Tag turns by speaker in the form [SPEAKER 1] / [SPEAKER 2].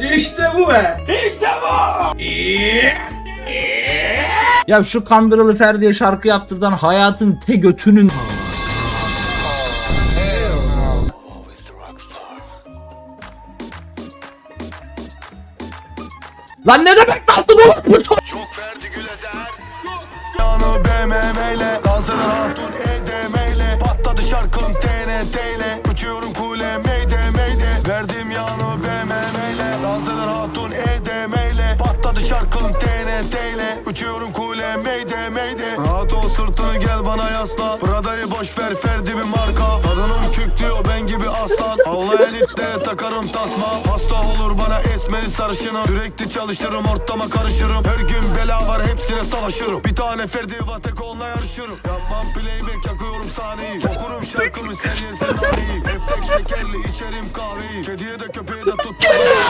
[SPEAKER 1] İşte bu be.
[SPEAKER 2] Ya şu Kandıralı Ferdi'ye şarkı yaptırdan hayatın te götünün... Lan ne demek kaldı bu? Bu çok...
[SPEAKER 3] Çok verdi gülezer Yanı BMM ile Lanzalı hatun EDM ile Patladı şarkım TNT TNT ile Uçuyorum kule meyde meyde. Rahat ol sırtını gel bana yasla. Prada'yı boş ver Ferdi bir marka. Kadınım kük diyor ben gibi aslan Allah elitte takarım tasma. Hasta olur bana esmeri sarışınım. Sürekli çalışırım ortama karışırım. Her gün bela var hepsine savaşırım. Bir tane Ferdi var tek onunla yarışırım. Yapmam playback yakıyorum sahneyi. Okurum şarkımı sen yersin naneyi Hep tek şekerli içerim kahveyi. Kediye de köpeğe de tuttum